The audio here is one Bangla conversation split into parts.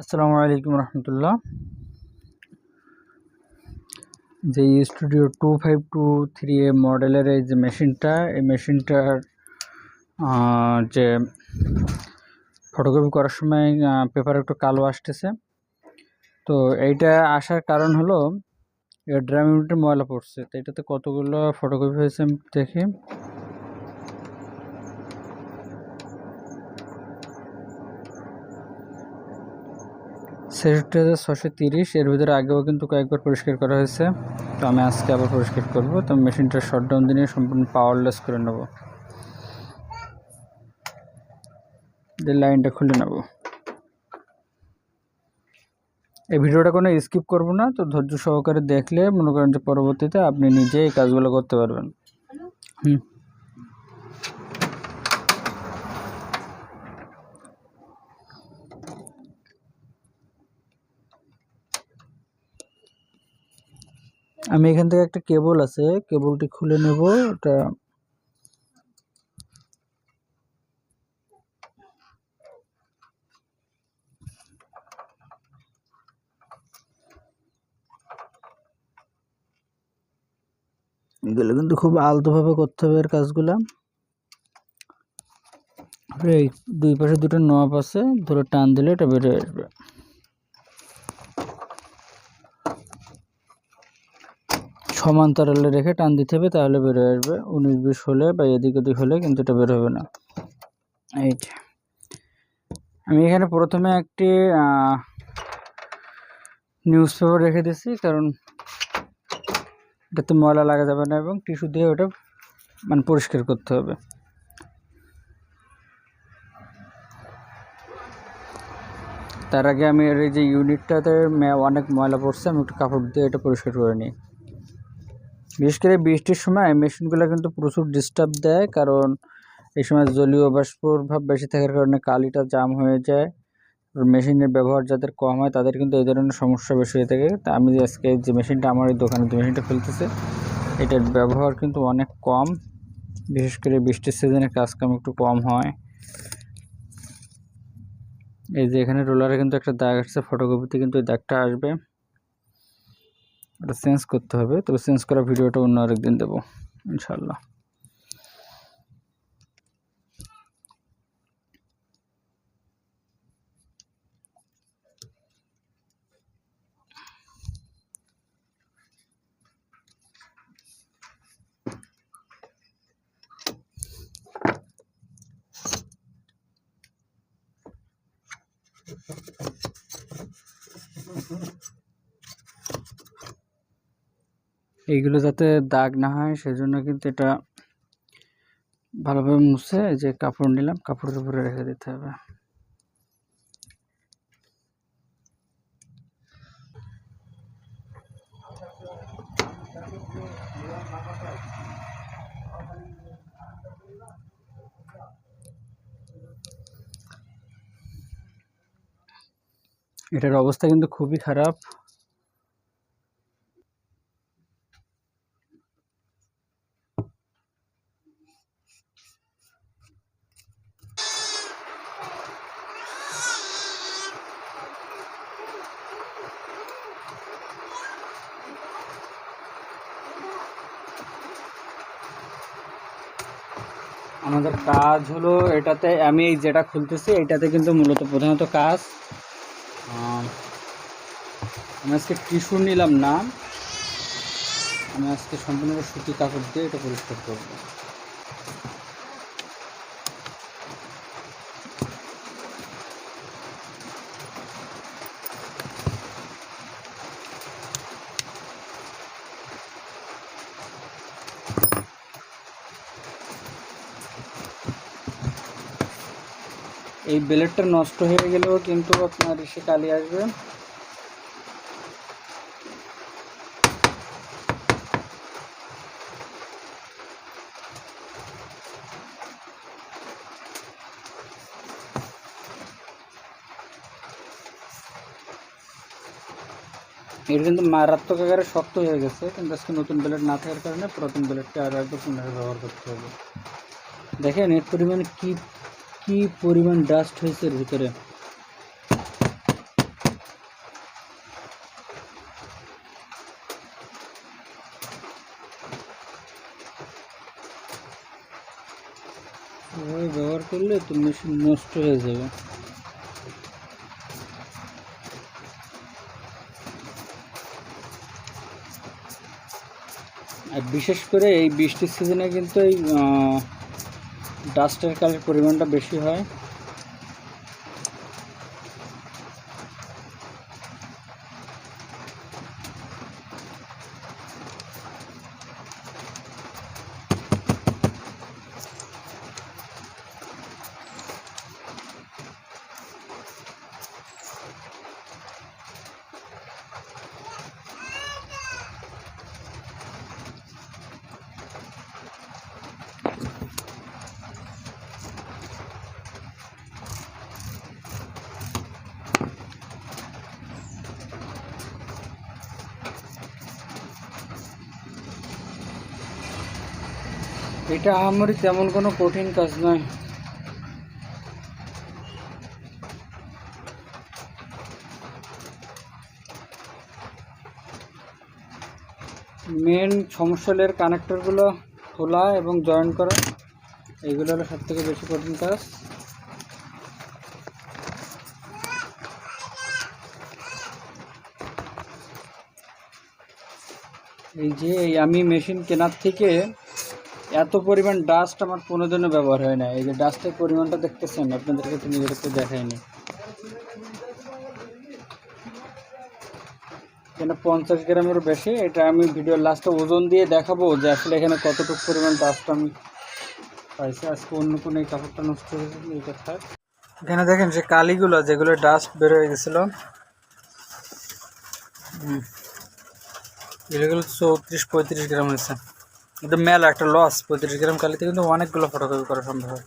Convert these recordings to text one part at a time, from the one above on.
আসসালামু আলাইকুম রহমতুল্লাহ। যে studio two five two three এ মডেলের এই যে মেশিনটা, এই মেশিনটার যে ফটোকপি করার সময় পেপার একটু কালো আসতেছে। তো এইটা আসার কারণ হলো, এর ড্রাম ময়লা পড়ছে। তো এটাতে কতগুলো ফটোকপি হয়েছে আমি দেখি। ছেষট্টি হাজার ছশো তিরিশ, এর ভিতরে আগেও কিন্তু কয়েকবার পরিষ্কার করা হয়েছে। তো আমি আজকে আবার পরিষ্কার করব। তো মেশিনটা শটডাউন দিয়ে সম্পূর্ণ পাওয়ারলেস করে নেব। লাইনটা খুলে নেব। এই ভিডিওটা কোনো স্কিপ করব না। তো ধৈর্য সহকারে দেখলে মনে করেন যে পরবর্তীতে আপনি নিজে এই কাজগুলো করতে পারবেন। হুম আমি এখান থেকে একটা কেবল আছে, কেবলটি খুলে নেব এটা এগুলো কিন্তু খুব আলতোভাবে করতে হবে এর কাজগুলা। দুই পাশে দুটো নব আছে, ধরে টান দিলে এটা বেরিয়ে আসবে। সমান্তরালে রেখে টান দিতে হবে, তাহলে বেরোয় আসবে। উনিশ বিশ হলে বা এদিক ওদিক হলে কিন্তু এটা বের হবে না। এই আমি এখানে প্রথমে একটি নিউজ পেপার রেখে দিয়েছি, কারণ এটাতে ময়লা লাগা যাবে না এবং টিস্যু দিয়ে ওটা মানে পরিষ্কার করতে হবে। তার আগে আমি এর যে ইউনিটটাতে অনেক ময়লা পড়ছে, আমি একটু কাপড় দিয়ে এটা পরিষ্কার করে নিই। বিশেষ করে বৃষ্টির সময় মেশিনগুলো কিন্তু প্রচুর ডিস্টার্ব দেয়, কারণ এই সময় জলীয় বাষ্পর ভাব বেশি থাকার কারণে কালিটা জাম হয়ে যায়। মেশিনের ব্যবহার যাদের কম হয় তাদের কিন্তু এই ধরনের সমস্যা বেশি হয়ে থাকে। তা আমি যে আজকে যে মেশিনটা আমার এই দোকানে যে মেশিনটা ফেলতেছে এটার ব্যবহার কিন্তু অনেক কম। বিশেষ করে বৃষ্টির সিজনে কাজ কাম একটু কম হয়। এই যে এখানে রোলারে কিন্তু একটা দাগ আসছে ফটোকপিতে কিন্তু এই দাগটা আসবে। ওটা চেঞ্জ করতে হবে তবে চেঞ্জ করা ভিডিওটা অন্য আরেকদিন দেবো ইনশাল্লাহ এইগুলো যাতে দাগ না হয়, সেজন্য কিন্তু এটা ভালোভাবে মুছে যে কাপড় নিলাম, কাপড়ের উপরে রেখে দিতে হবে। এটার অবস্থা কিন্তু খুবই খারাপ আমাদের কাজ হলো এটাতে আমি এই যেটা খুলতেছি, এটাতে কিন্তু মূলত প্রধানত কাজ। আমি আজকে টিস্যু নিলাম না। আমি আজকে সম্পূর্ণ সুতি কাপড় দিয়ে এটা পরিষ্কার করব। এই ব্লেডটা নষ্ট হয়ে গেলেও কিন্তু আপনার এসে কালি আসবে। এটা কিন্তু মারাত্মক আকারে শক্ত হয়ে গেছে, কিন্তু আজকে নতুন ব্লেড না থাকার কারণে পুরাতন ব্লেডটা আরও একবার পুনরায় ব্যবহার করতে হবে। দেখেন, এর পরিমাণ কি কি পরিমাণ ডাস্ট হয়েছে এর ভিতরে ব্যবহার করলে তো মেশিন নষ্ট হয়ে যাবে। আর বিশেষ করে এই বৃষ্টির সিজনে কিন্তু এই ডাস্টের কালের পরিমাণটা বেশি হয়। এটা আমারই তেমন কোনো কঠিন কাজ নয়। মেন সমস্যা হলো কানেক্টরগুলো খোলা এবং জয়েন করা। এইগুলো হলো সব থেকে বেশি কঠিন কাজ। এই যে আমি মেশিন কেনার থেকে এত পরিমাণ ডাস্ট আমার কোনো জন্য ব্যবহার হয় না। এই যে ডাস্টের পরিমাণটা দেখতেছেন, আপনাদেরকে তো নিজেদেরকে দেখায়নি এখানে পঞ্চাশ গ্রামেরও বেশি। এটা আমি ভিডিওর লাস্টে ওজন দিয়ে দেখাবো যে আসলে এখানে কতটুকু পরিমাণ ডাস্ট আমি পাইছি। আজকে অন্য কোনো এই কাপড়টা নষ্ট হয়ে গেছে এটা থাক এখানে দেখেন যে কালিগুলো, যেগুলো ডাস্ট বের হয়ে গেছিল। এগুলো চৌত্রিশ পঁয়ত্রিশ গ্রাম হয়েছে। কিন্তু মেলা একটা লস পঁয়ত্রিশ গ্রাম কালিতে কিন্তু অনেকগুলো ফটোকপি করা সম্ভব হয়।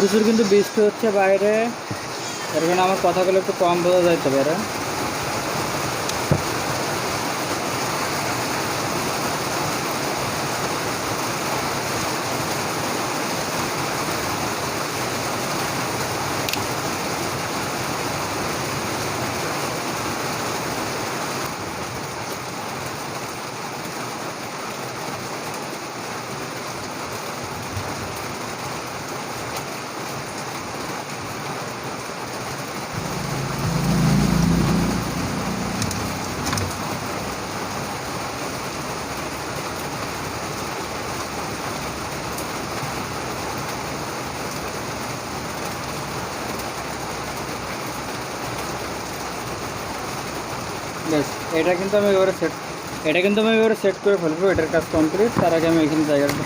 প্রচুর কিন্তু বৃষ্টি হচ্ছে বাইরে। এর জন্য আমার কথাগুলো একটু কম বোঝা যাইতে পারে বেশ এটা কিন্তু আমি এবারে সেট এটা কিন্তু আমি এবারে সেট করে ফেলব, এটার কাজ কমপ্লিট তার আগে আমি এখানে জায়গাটা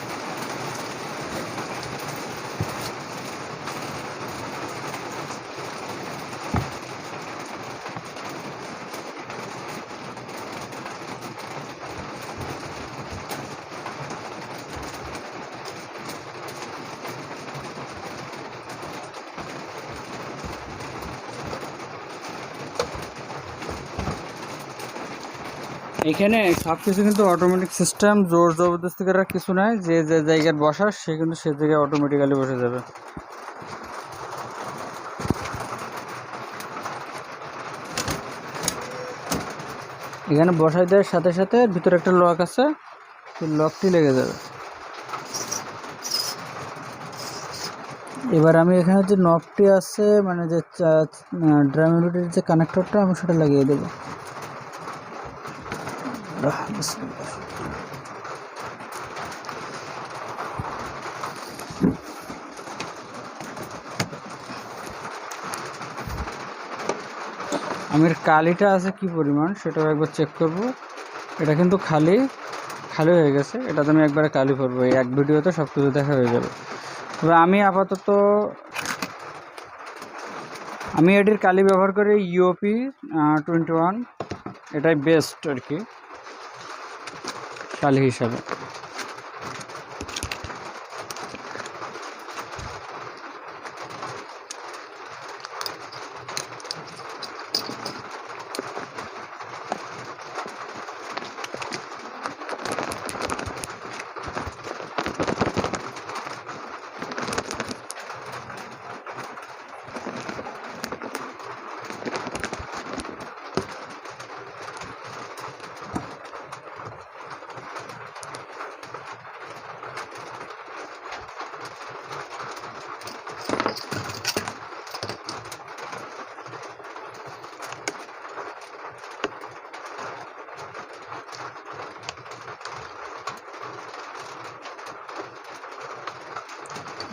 এখানে সব কিছু কিন্তু অটোমেটিক সিস্টেম জোর জবরদস্তি করার কিছু নাই। যে যে জায়গায় বসার, সে কিন্তু সে জায়গায় অটোমেটিক্যালি বসে যাবে। এখানে বসাই দেওয়ার সাথে সাথে ভিতরে একটা লক আছে। লকটি লেগে যাবে। এবার আমি এখানে যে নবটি আছে মানে যে ড্রামিলিটির যে কানেক্টরটা আমি সেটা লাগিয়ে দেবো। আহ, বিসমিল্লাহ। আমি এর কালিটা আছে কি পরিমাণ? সেটাও একবার চেক করব। এটা কিন্তু খালি খালি হয়ে গেছে। এটাতে আমি একবারে কালি করব। এই এক ভিডিওতে সব কিছু দেখা হয়ে যাবে। তবে আমি আপাতত আমি এটির কালি ব্যবহার করি ইউপি টোয়েন্টি ওয়ান এটাই বেস্ট আর কি। কালি হিসাবে।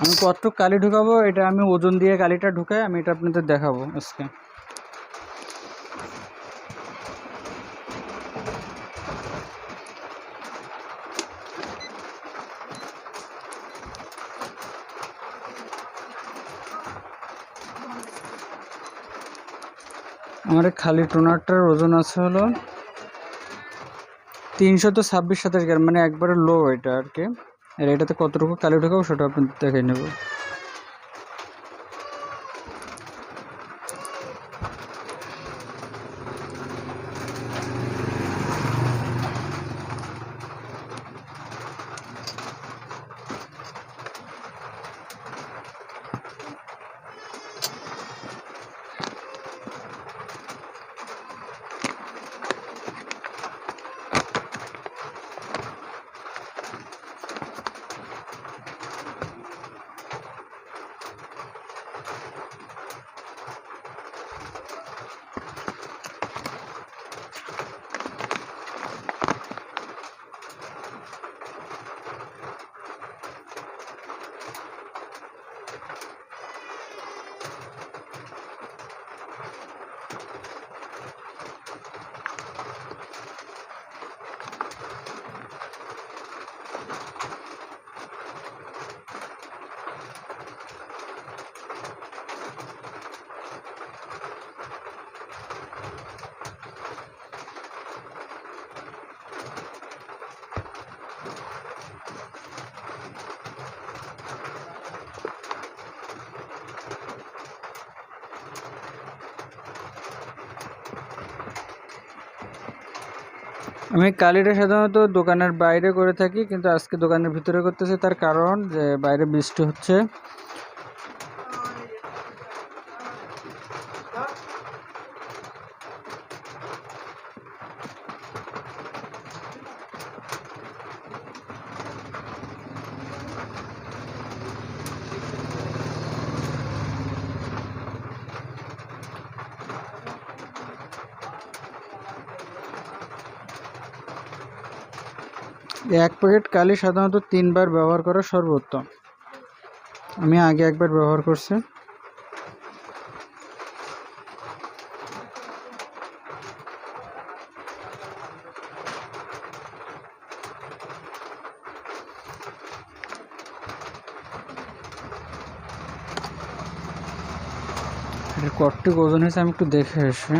আমি কতটুক কালি ঢুকাবো? এটা আমি ওজন দিয়ে কালিটা ঢুকাই, আমি এটা আপনাদের দেখাবো আজকে। আমার খালি টোনারটার ওজন আছে হলো তিনশো তো ছাব্বিশ সাতাশ গ্রাম মানে একবারে লো এটা আর কি। আর এটাতে কতটুকু কালি ঢোকাবো সেটা আপনি দেখে নেব। আমি কালিটা সাধারণত দোকানের বাইরে করে থাকি, কিন্তু আজকে দোকানের ভিতরে করতেছে তার কারণ যে বাইরে বৃষ্টি হচ্ছে। এক প্যাকেট কালি সাধারণত তিনবার ব্যবহার করা সর্বোত্তম। আমি আগে একবার ব্যবহার করছি। এটা কতটুকু ওজন হয়েছে আমি একটু দেখে আসি।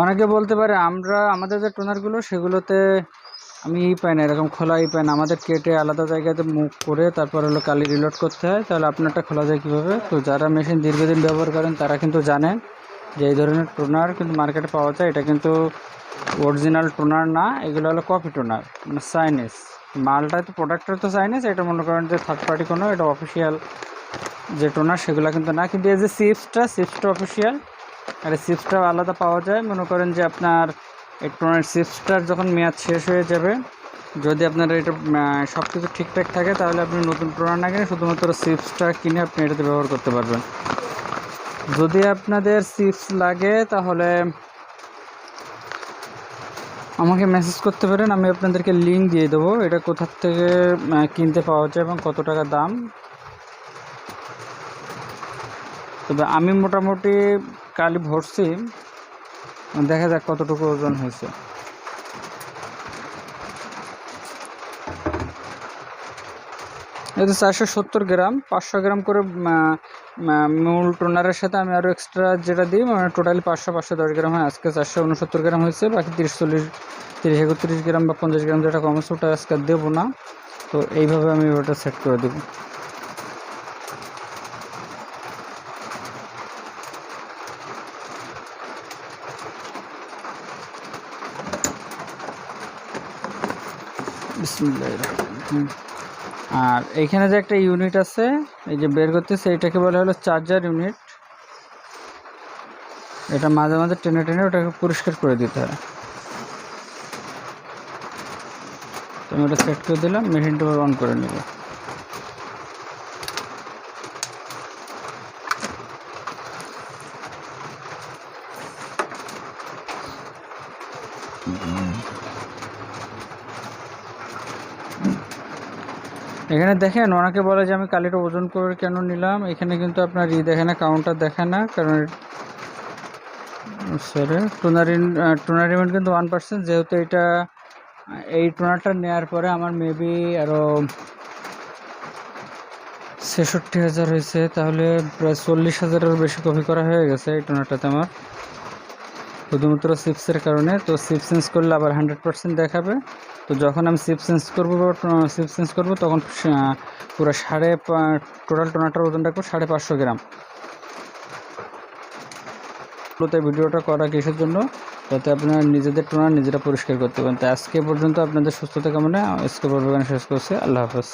অনেকে বলতে পারে, আমরা, আমাদের যে টোনারগুলো সেগুলোতে আমি ই পাই না, এরকম খোলা ই পাই না। আমাদের কেটে আলাদা জায়গাতে মুখ করে তারপর হলো কালি রিলোড করতে হয়, তাহলে আপনারটা খোলা যায় কীভাবে? তো যারা মেশিন দীর্ঘদিন ব্যবহার করেন, তারা কিন্তু জানেন যে এই ধরনের টোনার কিন্তু মার্কেটে পাওয়া যায়। এটা কিন্তু অরিজিনাল টোনার না, এগুলো হলো কপি টোনার মানে চাইনিজ মালটা তো প্রোডাক্টের তো চাইনিজ এটা মনে করেন যে থার্ড পার্টি কোনো, এটা অফিসিয়াল যে টোনার, সেগুলো কিন্তু না। কিন্তু এই যে চিপসটা চিপসটা অফিসিয়াল আর চিপসটাও আলাদা পাওয়া যায়। মনে করেন যে আপনার টোনার চিপসটার যখন মেয়াদ শেষ হয়ে যাবে, যদি আপনার এটা সব কিছু ঠিকঠাক থাকে, তাহলে আপনি নতুন টোনার না কিনে শুধুমাত্র চিপসটা কিনে আপনি এটাতে ব্যবহার করতে পারবেন। যদি আপনাদের চিপস লাগে, তাহলে আমাকে মেসেজ করতে পারেন, আমি আপনাদেরকে লিঙ্ক দিয়ে দেবো। এটা কোথার থেকে কিনতে পাওয়া যায় এবং কত টাকা দাম। তবে আমি মোটামুটি কালি ভরছি। দেখা যাক কতটুকু ওজন হয়েছে। এটা চারশো সত্তর গ্রাম, পাঁচশো গ্রাম করে মূল টোনারের সাথে আমি আরও এক্সট্রা যেটা দিই মানে টোটালি পাঁচশো পাঁচশো দশ গ্রাম হয়। আজকে চারশো উনসত্তর গ্রাম হয়েছে, বাকি তিরিশ চল্লিশ, তিরিশ, একত্রিশ গ্রাম বা পঞ্চাশ গ্রাম যেটা কম আছে, ওটা আজকে দেবো না। তো এইভাবে আমি ওটা সেট করে দেবো। আর এখানে যে একটা ইউনিট আছে, এই যে বের করতেছে, এটাকে বলা হলো চার্জার ইউনিট এটা মাঝে মাঝে টেনে টেনে ওটাকে পরিষ্কার করে দিতে হয়। তো আমি ওটা সেট করে দিলাম মেশিনটা অন করে নেব। এখানে দেখেন, ওনাকে বলে যে আমি কালিটা ওজন করে কেন নিলাম। এখানে কিন্তু আপনার ই দেখে না কাউন্টার দেখে না, কারণ সরি টোনারিন টোনারিমেন্ট কিন্তু ওয়ান পার্সেন্ট যেহেতু এটা এই টোনারটা নেওয়ার পরে আমার মেবি আরও ছেষট্টি হাজার হয়েছে, তাহলে প্রায় চল্লিশ হাজারের বেশি কপি করা হয়ে গেছে এই টোনারটাতে আমার। শুধুমাত্র চিপসের কারণে, তো চিপ চেঞ্জ করলে আবার হান্ড্রেড পার্সেন্ট দেখাবে। তো যখন আমি সিপ চেঞ্জ করব চিপ চেঞ্জ করব, তখন পুরো সাড়ে টোটাল টোনাটার ওজন রাখব সাড়ে পাঁচশো গ্রাম। তো ভিডিওটা করা কিসের জন্য, যাতে আপনারা নিজেদের টোনা নিজেরা পরিষ্কার করতে পারেন। তো আজকে পর্যন্ত আপনাদের সুস্থতা কেমন, আজকে পর্ব শেষ করছি। আল্লাহ হাফেজ।